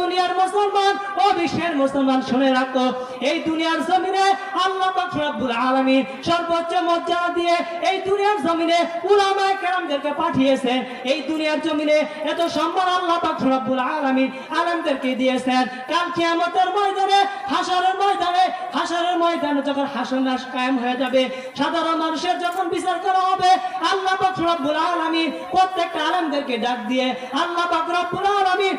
দুনিয়ার মুসলমান ও বিশ্বের মুসলমান শুনে রাখো। এই দুনিয়ার জমিনে আল্লাহ পাক রব্বুল আলামিন সর্বোচ্চ মর্যাদা দিয়ে এই দুনিয়ার জমিনে উলামায়ে কেরামদেরকে পাঠিয়েছেন। এই দুনিয়ার জমিনে এত সম্মান আল্লাহ পাক রব্বুল আলামিন আলেমদেরকে দিয়েছেন। কাল কিয়ামতের ময়দানে হাসরের ময়দানে হাসরের ময়দানে যখন হাসর নাশ কায়েম হয়ে যাবে, সাধারণ মানুষের যখন বিচার করা হবে, আল্লাহ পাক রব্বুল আলামিন আলেমদেরকে ডাক দিয়ে আল্লাহ পাক রব্বুল আলামিন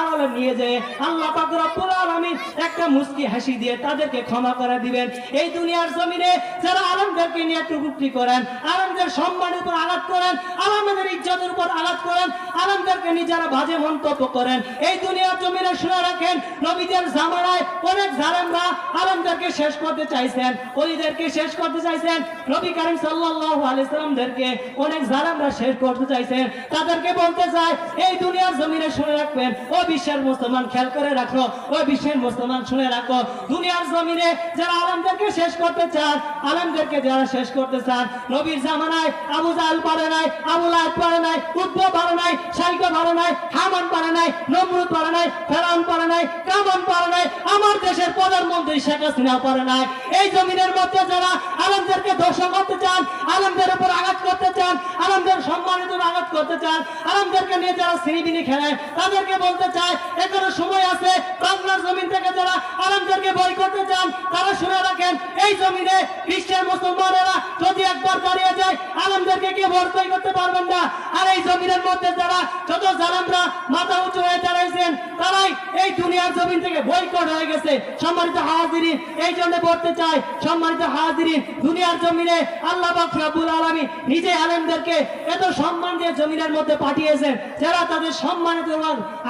আড়ালে নিয়ে যায়। আল্লাহ পাক রব্বুল আলামিন একটা মুস্কি হাসি দিয়ে তাদেরকে ক্ষমা করে দিবেন। এই দুনিয়ার জমিনে যারা আলমদেরকে নিয়ে টুকুটি করেন, আলমদের সম্মানের উপর আঘাত করেন, আলমদের ইজ্জতের উপর আঘাত করেন, আলমদেরকে নিয়ে যারা বাজে মন্তব্য করেন, এই দুনিয়ার জমিনে শুনে রাখেন, নবীদের জামানায় অনেক জালেমরা আলমদেরকে শেষ করতে চাইছেন ওলিদেরকে শেষ করতে চাইছেন, নবী করিম সাল্লাল্লাহু আলাইহি সাল্লামদেরকে অনেক জালেমরা শেষ করতে চাইছেন। তাদেরকে বলতে চাই এই দুনিয়ার জমিনে শুনে রাখবেন। ও বিশ্বের মুসলমান খেয়াল করে রাখো ও বিশ্বের মুসলমান শুনে রাখো। দুনিয়ার জমিনে যারা আলমদেরকে শেষ করতে চান, আলমদেরকে যারা শেষ করতে চান, নবীর জামানায় আবু জাহাল পারে নাই, আবু লাহাব পারে নাই উদ্ভ পারে নাই সাইকো পারে নাই, হামান পারে নাই, নমরুদ পারে নাই, ফেরাউন পারে নাই, কামান পারে নাই, আমার দেশের প্রধানমন্ত্রী শেখ হাসিনা পারে নাই। এই জমিনের মধ্যে যারা আলমদেরকে ধ্বংস করতে চান আলমদের উপর আঘাত করতে চান আলমদের সম্মানিত উপর আঘাত করতে চান আমাদেরকে নিয়ে যারা শ্রীবিনি খেলে, তাদেরকে বলতে চায়, এখনও সময় আছে, বাংলার জমিন থেকে যারা আরামদেরকে বই করতে চান, তারা শুনে রাখেন, এই জমিনে বিশ্বের মুসলমানেরা যদি একবার দাঁড়িয়ে যায় আলমদেরকে কেউ বই করতে পারবেন না। আর এই জমিনের মধ্যে যারা যত জালামরা মাথা উঁচু হয়ে দাঁড়াইছেন, তারাই এই দুনিয়ার জমিন থেকে বয়কট হয়ে গেছে। সম্মানিত হাজিরিন, এই জন্য বলতে চাই, সম্মানিত হাজিরিন, দুনিয়ার জমিনে আল্লাহ পাক রব্বুল আলামিন নিজে আলেমদেরকে এত সম্মান দিয়ে জমিনের মধ্যে পাঠিয়েছেন, যারা তাদের সম্মানিত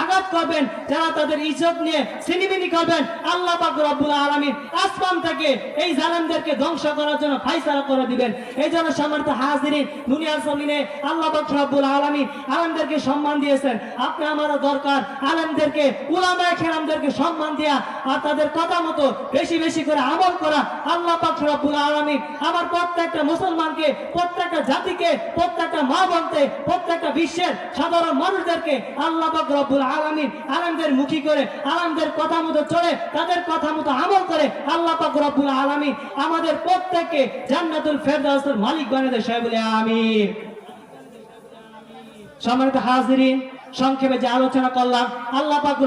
আঘাত করবেন, যারা তাদের ইজ্জত নিয়ে সিনিমিনি করবেন, আল্লাহ পাক রব্বুল আলামিন আসমান থেকে এই জালেমদেরকে ধ্বংস করার জন্য ফাইসালা করে দিবেন। এই জন্য সম্মানিত হাজিরিন, দুনিয়ার জমিনে আল্লাহ পাক রব্বুল আলামিন আলেমদেরকে সম্মান দিয়েছেন। আপনি আমারও দরকার। আলেমদেরকে উলামায়ে কেরামদেরকে সম্মান দেয়া আর তাদের কথা মতো বেশি বেশি করে আমল করা। আল্লাহ পাক রব্বুল আলামিন আমার প্রত্যেকটা মুসলমানকে, প্রত্যেকটা জাতিকে, প্রত্যেকটা মা বলতে প্রত্যেকটা বিশ্বের সাধারণ মানুষদেরকে আল্লাহ পাক রব্বুল আলামিন আলেমদের মুখী করে, আলেমদের কথা মতো চলে, তাদের কথা মতো আমল করে আল্লাহ পাক রব্বুল আলামিন আমাদের প্রত্যেককে জান্নাতুল ফেরদাউসের মালিক বানিয়ে দেয়। সবাই বলে, আমিন। সম্মানিত হাজিরিন সংক্ষেপে যে আলোচনা করলাম আল্লাহ পাক